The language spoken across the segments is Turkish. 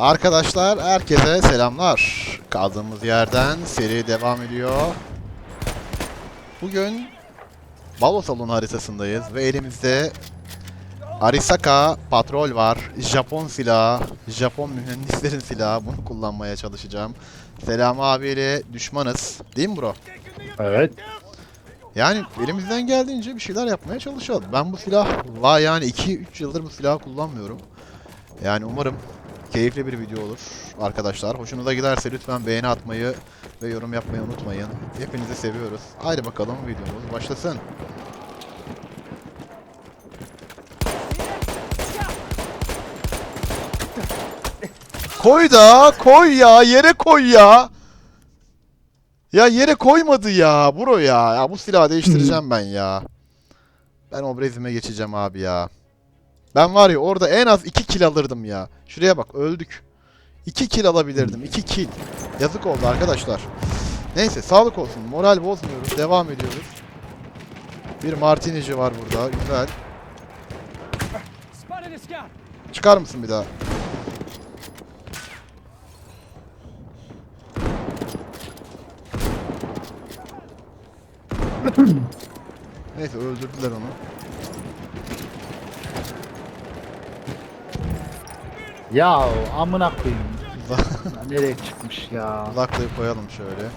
Arkadaşlar herkese selamlar. Kaldığımız yerden seri devam ediyor. Bugün Balo Salonu haritasındayız ve elimizde Arisaka patrol var. Japon silahı, Japon mühendislerin silahı. Bunu kullanmaya çalışacağım. Selam abiyle düşmanız. Değil mi bro? Evet. Yani elimizden geldiğince bir şeyler yapmaya çalışalım. Ben bu silahla yani 2-3 yıldır bu silahı kullanmıyorum. Yani umarım keyifli bir video olur arkadaşlar. Hoşunuza giderse lütfen beğeni atmayı ve yorum yapmayı unutmayın. Hepinizi seviyoruz. Haydi bakalım videomuz başlasın. Koy da koy ya yere koy ya. Ya yere koymadı ya bro ya. Ya bu silahı değiştireceğim ben ya. Ben obrezime geçeceğim abi ya. Ben var ya orada en az 2 kill alırdım ya. Şuraya bak öldük. 2 kill alabilirdim. 2 kill. Yazık oldu arkadaşlar. Neyse sağlık olsun. Moral bozmuyoruz. Devam ediyoruz. Bir martinici var burada. Güzel. Çıkar mısın bir daha? Neyse öldürdüler onu. Ya amına koyayım. Ya Nereye çıkmış ya? Uzaklayıp koyalım şöyle.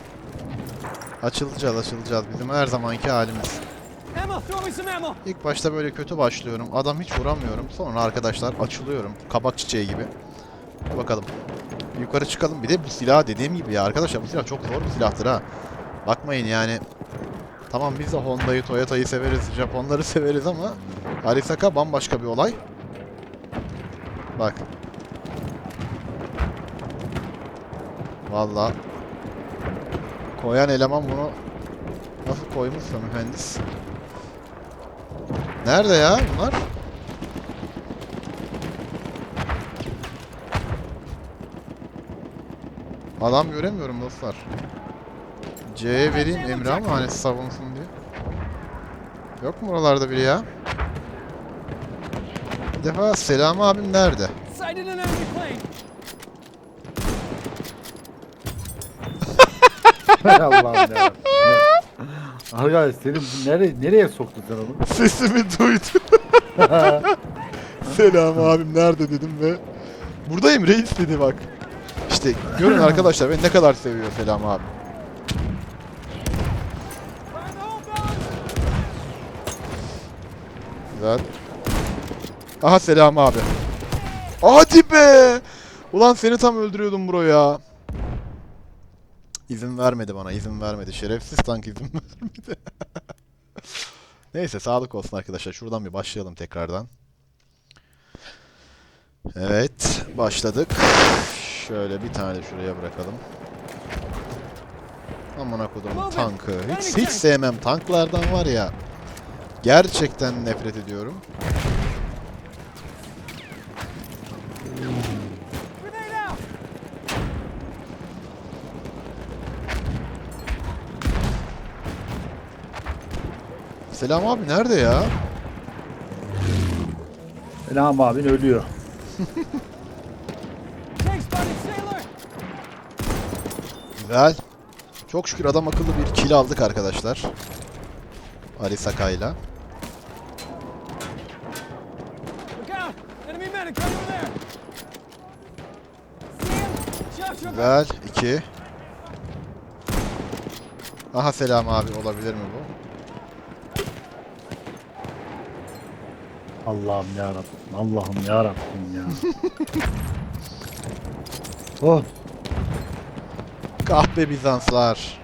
Açılacağız açılacağız. Bizim her zamanki halimiz. İlk başta böyle kötü başlıyorum. Adam hiç vuramıyorum. Sonra arkadaşlar açılıyorum. Kabak çiçeği gibi. Bakalım. Yukarı çıkalım. Bir de bu silah dediğim gibi ya arkadaşlar bu silah çok zor bir silahtır ha. Bakmayın yani. Tamam biz de Honda'yı, Toyota'yı severiz, Japonları severiz ama Arisaka bambaşka bir olay. Bak. Valla. Koyan eleman bunu nasıl koymuşsa mühendis. Nerede ya bunlar? Adam göremiyorum dostlar. C'ye vereyim Emre ama hani savunsun diye. Yok mu buralarda biri ya? Bir defa Selam abim nerede? Sighted an enemy plane. Hay Allah'ım ya. Arkadaş seni bu nereye, nereye soktun sen onu? Sesimi duydu. Selam abim nerede dedim ve buradayım reis dedi bak. İşte görün arkadaşlar beni ne kadar seviyor Selam abi. Güzel. Aha Selam abi. Hadi be! Ulan seni tam öldürüyordum bro ya. İzin vermedi bana, izin vermedi. Şerefsiz tank izin vermedi. Neyse sağlık olsun arkadaşlar. Şuradan bir başlayalım tekrardan. Evet, başladık. Şöyle bir tane şuraya bırakalım. Amına kodum tankı. Hiç, hiç sevmem tanklardan var ya. Gerçekten nefret ediyorum. Selam abi nerede ya? Selam abin ölüyor. Güzel. Çok şükür adam akıllı bir kill aldık arkadaşlar. Ali Saka'yla. Güzel. 2. Aha Selam abi olabilir mi bu? Allah'ım ya Rabbim. Allah'ım ya Rabbim ya. oh. Kahpe Bizanslar.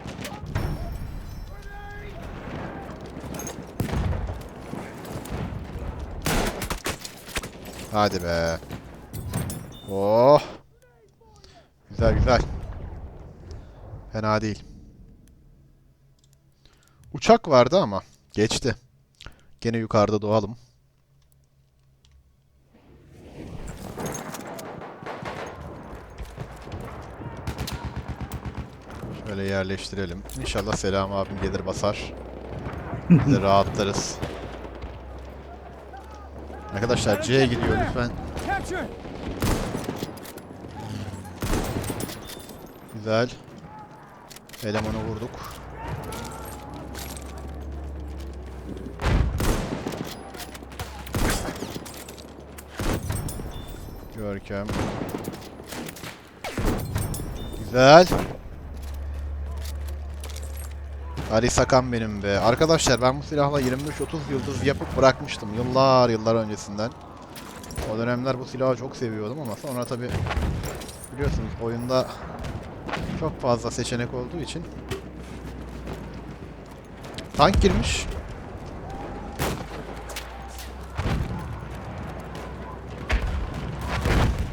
Hadi be. Oh. Güzel güzel. Fena değil. Uçak vardı ama geçti. Gene yukarıda doğalım. Şöyle yerleştirelim. İnşallah Selam abim gelir basar. Biz de rahatlarız. Arkadaşlar C'ye gidiyor lütfen. Güzel. Elemanı vurduk. Görkem. Güzel. Ali Sakan benim be. Arkadaşlar ben bu silahla 25-30 yıldız yapıp bırakmıştım yıllar yıllar öncesinden. O dönemler bu silahı çok seviyordum ama sonra tabi biliyorsunuz oyunda çok fazla seçenek olduğu için tank girmiş.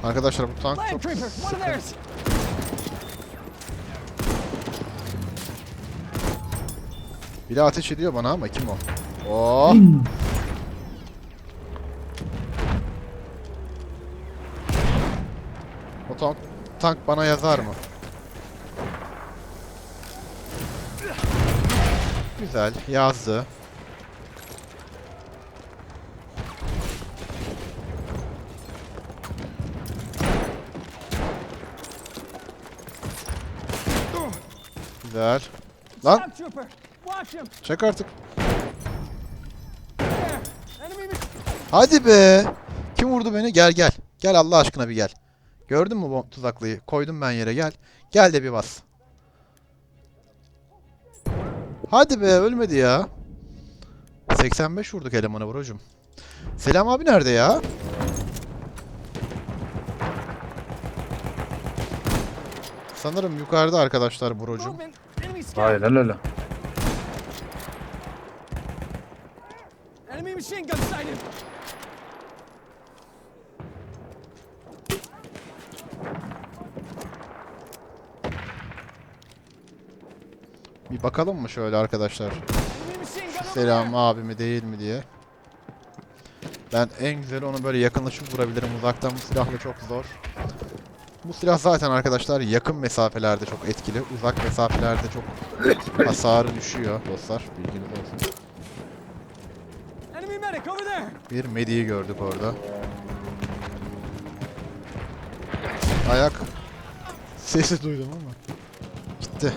Arkadaşlar bu tank çok sıkıntı. Biri ateş ediyor bana ama kim o? Oh! o tank, tank bana yazar mı? Güzel, yazdı. Güzel. Lan Çek artık. Hadi be. Kim vurdu beni? Gel gel. Gel Allah aşkına bir gel. Gördün mü bu tuzaklıyı? Koydum ben yere gel. Gel de bir bas. Hadi be ölmedi ya. 85 vurduk elemanı brocum. Selam abi nerede ya? Sanırım yukarıda arkadaşlar brocum. Aynen öyle. Enemy machine gun sighted. Bir bakalım mı şöyle arkadaşlar? Selam abi mi değil mi diye. Ben en güzeli onu böyle yakınlaşıp vurabilirim. Uzaktan bu silahla çok zor. Bu silah zaten arkadaşlar yakın mesafelerde çok etkili. Uzak mesafelerde çok hasarı düşüyor dostlar. Bilginiz olsun. Enemy medic over there. Bir mediyi gördük orada. Ayak sesi duydum ama gitti.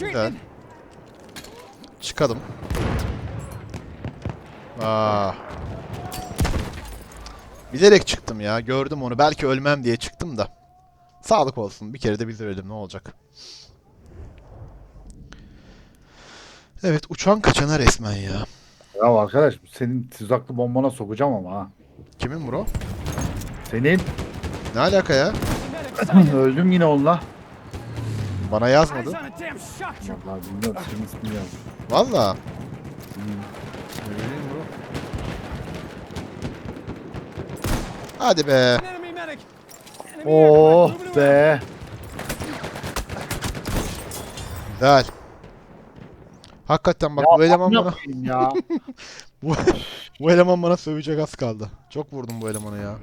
Güzel. Çıkalım. Aa. Bilerek çıktım ya. Gördüm onu. Belki ölmem diye çıktım da. Sağlık olsun. Bir kere de biz ölelim. Ne olacak? Evet. Uçan kaçana resmen ya. Ya arkadaş senin tuzaklı bombana sokacağım ama ha. Kimin bro? Senin Ne alaka ya? Öldüm yine onunla. Bana yazmadı. Vallahi bilmiyorum senin ismini yazdım. Valla. Hmm. Hadi be. An enemy medic. Enemy aircraft Oh be. Güzel. Hakikaten bak Ya bu eleman bana ya. bu, bu eleman bana sövecek az kaldı. Çok vurdum bu elemanı ya.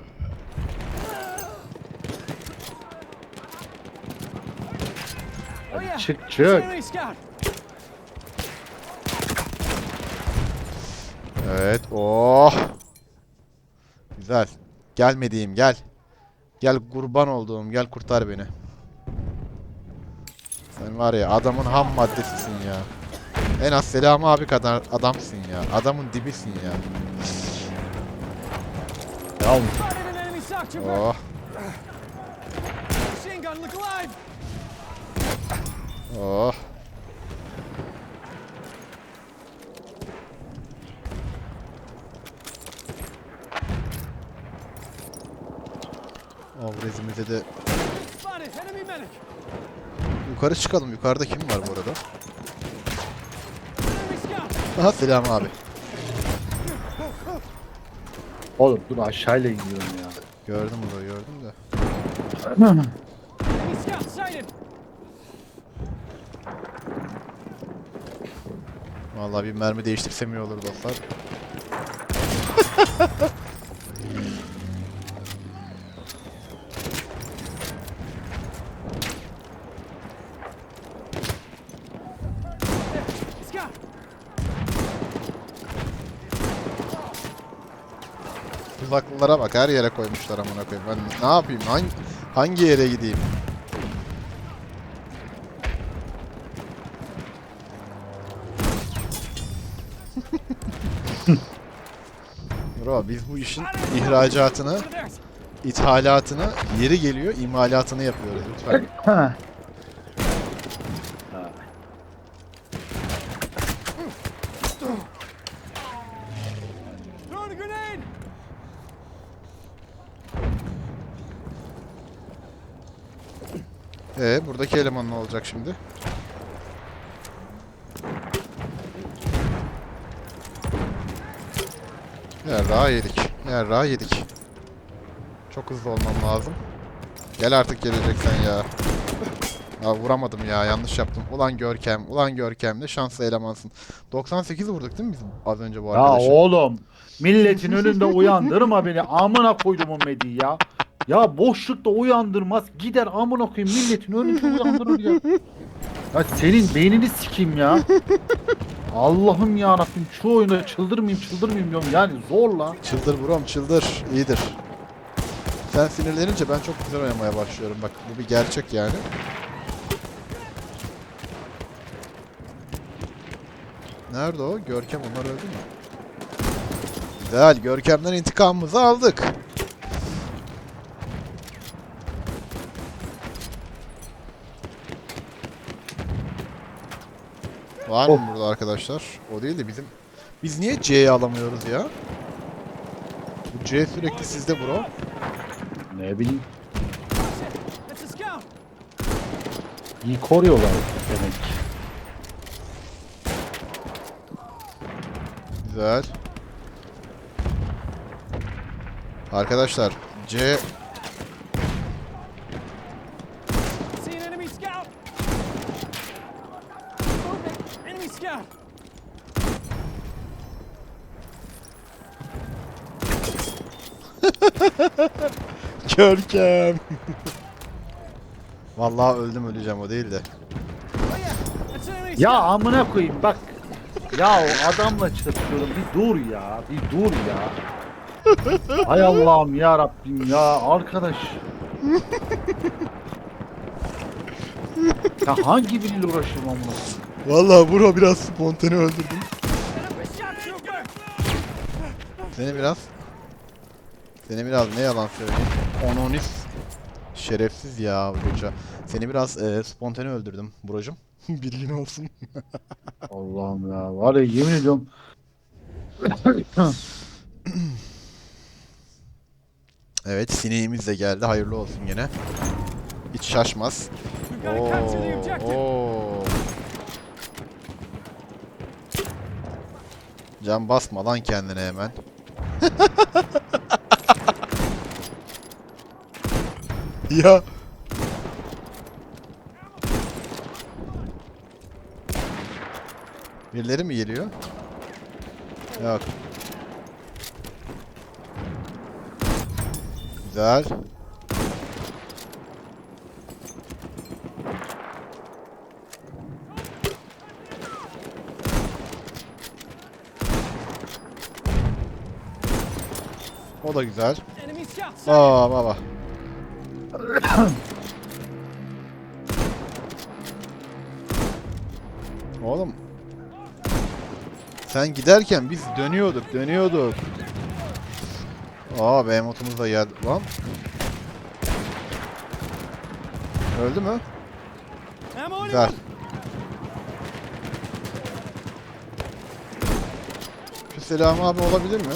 Oh çık çık. Evet. Oh. Güzel. Gelmediğim gel. Gel kurban olduğum gel kurtar beni. Sen var ya adamın ham maddesisin ya. En az Selami abi kadar adamsın ya. Adamın dibisin ya. Trooper. Oh. Oh. Rezimize de Spotted enemy medic. yukarı çıkalım. Yukarıda kim var bu arada? Aha Selam abi. oğlum dur aşağıyla gidiyorum ya. Gördüm burayı gördüm de. Vallahi bir mermi değiştirsem iyi olur dostlar. Tuzaklılara bak her yere koymuşlar amına koyayım. Ben ne yapayım? Hangi, hangi yere gideyim? Bro biz bu işin ihracatını, ithalatını, yeri geliyor imalatını yapıyoruz lütfen. Ha. Throwing a grenade. Ee buradaki eleman ne olacak şimdi? Yarrağı yedik. Yarrağı yedik. Çok hızlı olmam lazım. Gel artık geleceksen ya. Ya vuramadım ya yanlış yaptım. Ulan Görkem, ulan Görkem ne şanslı elemansın. 98 vurduk değil mi biz az önce bu Ya arkadaşı? oğlum milletin önünde uyandırma beni. Amına koydum o mediyi ya. Ya boşlukta uyandırmaz. Gider amına koyayım milletin önünde uyandırır ya. Ya senin beynini sikeyim ya. Allah'ım ya Rabbim şu oyunda çıldırmayayım çıldırmayayım diyorum yani zorla. Çıldır brom çıldır. İyidir. Sen sinirlenince ben çok güzel oynamaya başlıyorum. Bak bu bir gerçek yani. Nerede o? Görkem onlar öldü mü? Güzel. Görkem'den intikamımızı aldık. Var mı Oh. burada arkadaşlar? O değil de bizim... Biz niye C'yi alamıyoruz ya? Bu C sürekli sizde bro. Ne bileyim iyi koruyorlar demek. Güzel. Arkadaşlar C Görkem. Vallahi öldüm öleceğim o değil de. Ya amına koyayım bak. Ya o adamla çatışıyorum bir dur ya bir dur ya. Hay Allah'ım ya Rabbim ya arkadaş. ya hangi biriyle uğraşıyorum amına koyayım? Vallahi bro biraz spontane öldürdüm. Seni biraz Seni biraz ne yalan söyleyeyim. Ononis şerefsiz ya hoca. Seni biraz e, spontane öldürdüm brocum. Bilgin olsun. Allah'ım ya var ya yemin ediyorum. Evet sineğimiz de geldi. Hayırlı olsun gene. Hiç şaşmaz. Objective. Oo. Can basma lan kendine hemen. ya. Birileri mi geliyor? Yok. Güzel. O da güzel. Aa baba. Oğlum. Sen giderken biz dönüyorduk, dönüyorduk. Aa behemotumuz da geldi lan. Öldü mü? Güzel. Şu Selam abi olabilir mi?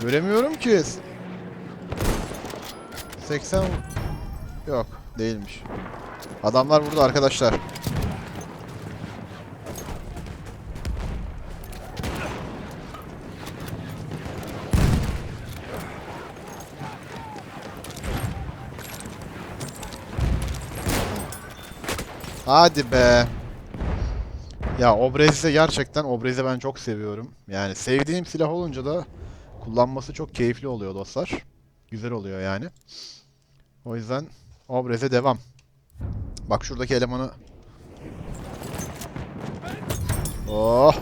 Göremiyorum ki. 80 Yok, değilmiş. Adamlar burada arkadaşlar. Hadi be. Ya Obrez'de gerçekten Obrez'i ben çok seviyorum. Yani sevdiğim silah olunca da kullanması çok keyifli oluyor dostlar. Güzel oluyor yani. O yüzden obreze devam. Bak şuradaki elemanı. Oh.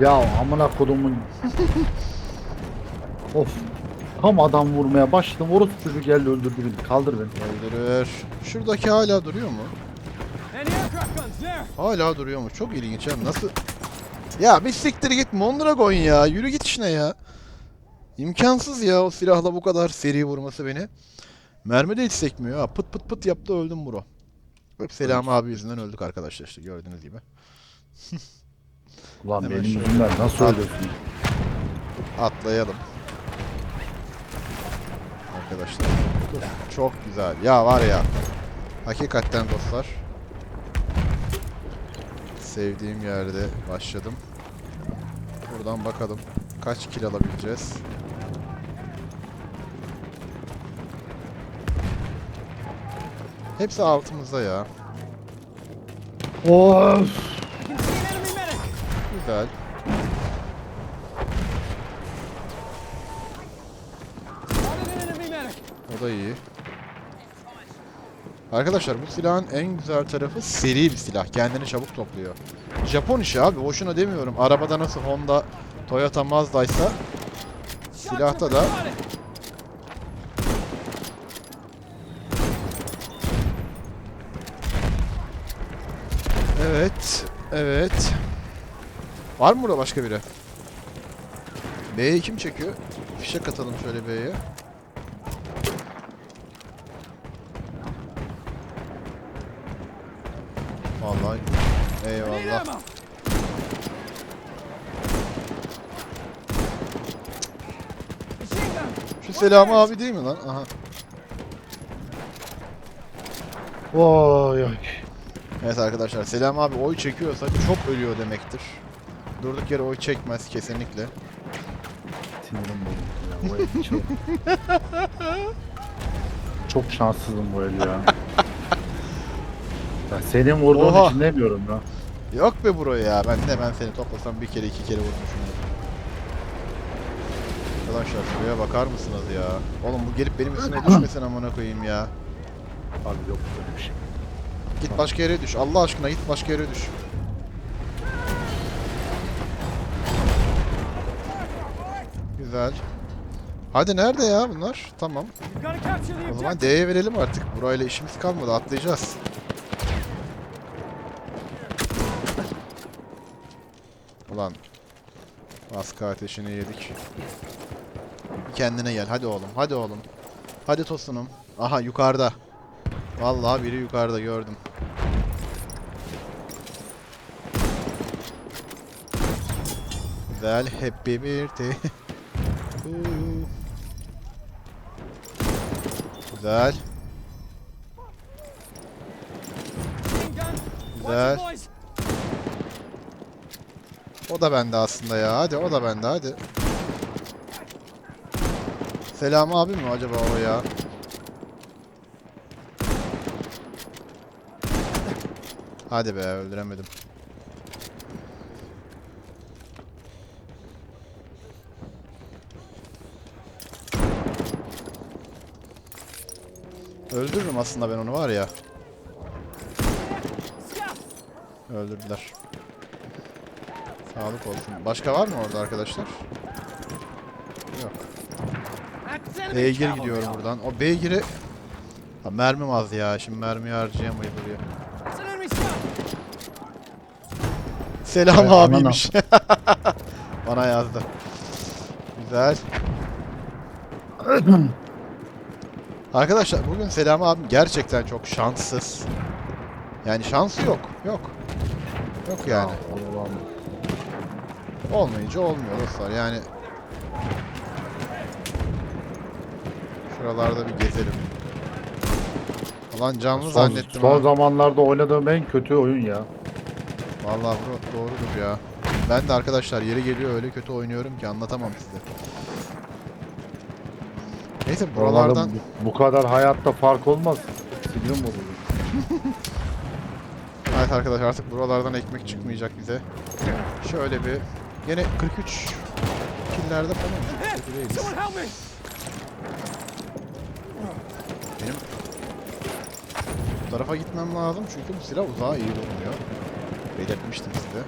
Ya amına kodumun. of. Tam adam vurmaya başladım. Orası çocuk geldi öldürdü beni. Kaldır beni. Öldürür. Şuradaki hala duruyor mu? Hala duruyormuş. Çok ilginç abi. Nasıl? Ya bir siktir git Mondragon ya. Yürü git işine ya. İmkansız ya o silahla bu kadar seri vurması beni. Mermi de hiç sekmiyor ha. Pıt pıt pıt yaptı öldüm bro. Hep Selam abi yüzünden öldük arkadaşlar işte gördüğünüz gibi. Ulan Hemen benim şöyle. yüzümden nasıl At. ölüyorsun? Atlayalım. Arkadaşlar. Çok güzel. Ya var ya. Hakikaten dostlar. Sevdiğim yerde başladım. Buradan bakalım. Kaç kill alabileceğiz. Hepsi altımızda ya. Of. Güzel. O da iyi. Arkadaşlar bu silahın en güzel tarafı seri bir silah. Kendini çabuk topluyor. Japon işi abi. Boşuna demiyorum. Arabada nasıl Honda, Toyota, Mazda'ysa silahta da. Evet. Evet. Var mı burada başka biri? B'ye kim çekiyor? Fişek atalım şöyle B'ye. Need eyvallah. Şu Selami abi değil mi lan? Aha. Vay ay. Evet arkadaşlar Selam abi oy çekiyorsa çok ölüyor demektir. Durduk yere oy çekmez kesinlikle. Sinirim bozuldu ya. Bu el çok... çok şanssızım bu el ya. Ya senin vurduğun Oha. için demiyorum ya. Yok be bro ya ben de ben seni toplasam bir kere iki kere vurmuşumdur. Arkadaşlar şuraya bakar mısınız ya? Oğlum bu gelip benim üstüme düşmesin amına koyayım ya. Abi yok böyle bir şey. Git başka yere düş. Allah aşkına git başka yere düş. Güzel. Hadi nerede ya bunlar? Tamam. O zaman. D'ye verelim artık. Burayla işimiz kalmadı. Atlayacağız. Ulan. Baskı ateşini yedik. Kendine gel. Hadi oğlum. Hadi oğlum. Hadi tosunum. Aha yukarıda. Vallahi biri yukarıda gördüm. Güzel. Happy birthday. Güzel. Güzel. O da bende aslında ya. Hadi o da bende hadi. Selam abi mi acaba o ya? Hadi be öldüremedim. Öldürürüm aslında ben onu var ya. Öldürdüler. Sağlık olsun. Başka var mı orada arkadaşlar? Yok. Beygir gidiyorum buradan. O beygiri... Ha, mermim az ya. Şimdi mermiyi harcayamayız buraya. Selam anana. abiymiş. Bana yazdı. Güzel. Arkadaşlar bugün Selam abim gerçekten çok şanssız. Yani şansı yok. Yok. Yok yani. Allah'ım. Olmayınca olmuyor dostlar yani. Şuralarda bir gezelim. Lan canlı Son, zannettim son ha. zamanlarda oynadığım en kötü oyun ya. Vallahi bro doğrudur ya. Ben de arkadaşlar yeri geliyor öyle kötü oynuyorum ki anlatamam size. Neyse buralardan bu, bu kadar hayatta fark olmaz. Sinirim bozuldu. Evet arkadaşlar artık buralardan ekmek çıkmayacak bize. Şöyle bir yine 43 killerde falan. Benim bu tarafa gitmem lazım çünkü bu silah uzağa iyi vurmuyor. Belirtmiştim size.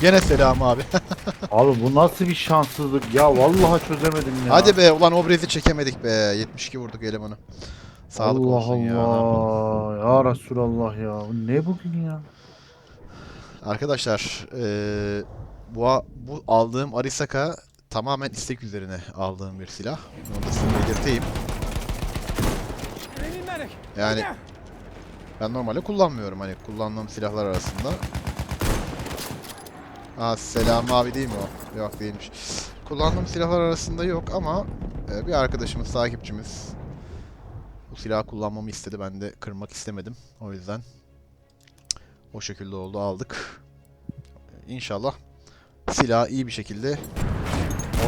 Gene selam abi. Abi bu nasıl bir şanssızlık ya vallahi çözemedim ya. Hadi be ulan Obrez'i çekemedik be. 72 vurduk elemanı. Sağlık Allah olsun ya. ne yapalım. Allah ya Resulallah ya. Bu Ne bugün ya? Arkadaşlar eee, bu a- bu aldığım Arisaka tamamen istek üzerine aldığım bir silah. Onu da size belirteyim. Medic. Yani ben normalde kullanmıyorum hani kullandığım silahlar arasında. Aa Selam abi değil mi o? Yok değilmiş. Kullandığım silahlar arasında yok ama e, bir arkadaşımız, takipçimiz bu silahı kullanmamı istedi. Ben de kırmak istemedim. O yüzden o şekilde oldu aldık. İnşallah silahı iyi bir şekilde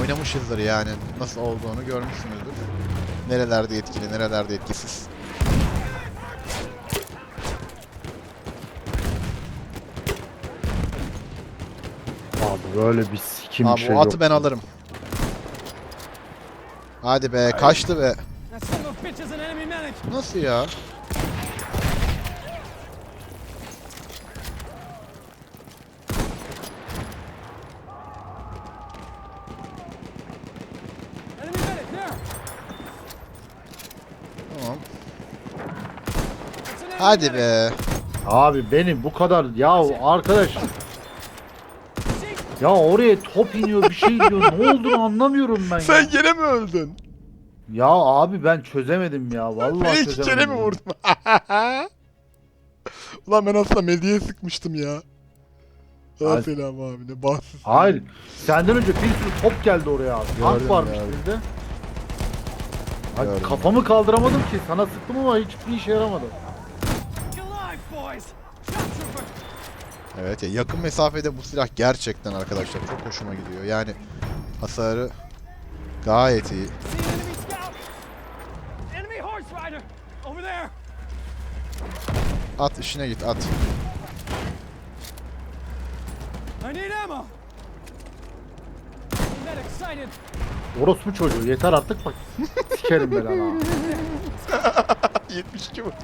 oynamışızdır yani. Nasıl olduğunu görmüşsünüzdür. Nerelerde etkili, nerelerde etkisiz. Abi böyle bir sikim Abi şey atı yok. ben alırım. Hadi be kaçtı be. Nasıl ya? Tamam. Hadi be. Abi benim bu kadar ya arkadaş ya oraya top iniyor bir şey diyor. Ne olduğunu anlamıyorum ben ya. gene mi öldün? Ya abi ben çözemedim ya. Vallahi Ben iki çözemedim. kere mi ya. vurdum? Ulan ben aslında medyaya sıkmıştım ya. Ah Hadi. selam abi ne bahtsız. Hayır. Senden önce bir sürü top geldi oraya abi. Tank Gördüm, varmış gördüm. bizde. Hadi Gördüm. kafamı kaldıramadım ki. Sana sıktım ama hiçbir işe yaramadı. Evet ya yakın mesafede bu silah gerçekten arkadaşlar çok hoşuma gidiyor. Yani hasarı gayet iyi. At işine git at. I need ammo. Medic sighted. Orospu çocuğu yeter artık bak. Sikerim ben ana. 72 vurdu.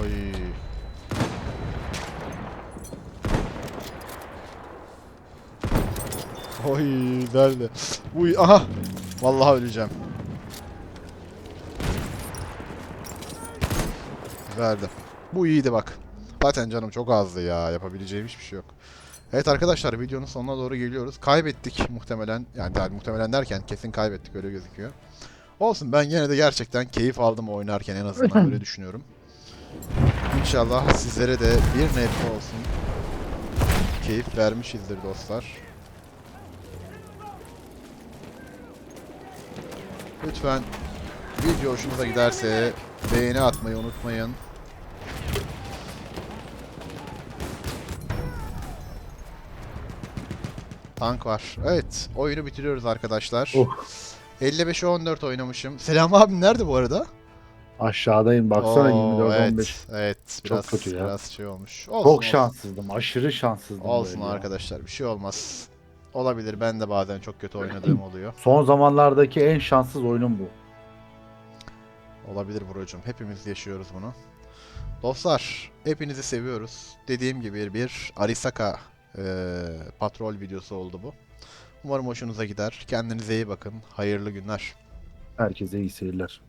Oy. Oy nerede? Uy aha. Vallahi öleceğim. Verdi. Bu iyiydi bak. Zaten canım çok azdı ya. Yapabileceğim hiçbir şey yok. Evet arkadaşlar videonun sonuna doğru geliyoruz. Kaybettik muhtemelen. Yani der, muhtemelen derken kesin kaybettik öyle gözüküyor. Olsun ben yine de gerçekten keyif aldım oynarken en azından öyle düşünüyorum. İnşallah sizlere de bir nebze olsun keyif vermişizdir dostlar. Lütfen video hoşunuza giderse beğeni atmayı unutmayın. Tank var. Evet, oyunu bitiriyoruz arkadaşlar. Oh. 55'e 14 oynamışım. Selam abim nerede bu arada? Aşağıdayım baksana Oo, 24 evet, 15. Evet, Çok biraz, kötü ya. biraz şey olmuş. Olsun, Çok olsun. şanssızdım. Aşırı şanssızdım. Olsun böyle ya. arkadaşlar, bir şey olmaz. Olabilir, ben de bazen çok kötü oynadığım oluyor. Son zamanlardaki en şanssız oyunum bu. Olabilir Buracığım, hepimiz yaşıyoruz bunu. Dostlar, hepinizi seviyoruz. Dediğim gibi bir Arisaka eee, patrol videosu oldu bu. Umarım hoşunuza gider. Kendinize iyi bakın. Hayırlı günler. Herkese iyi seyirler.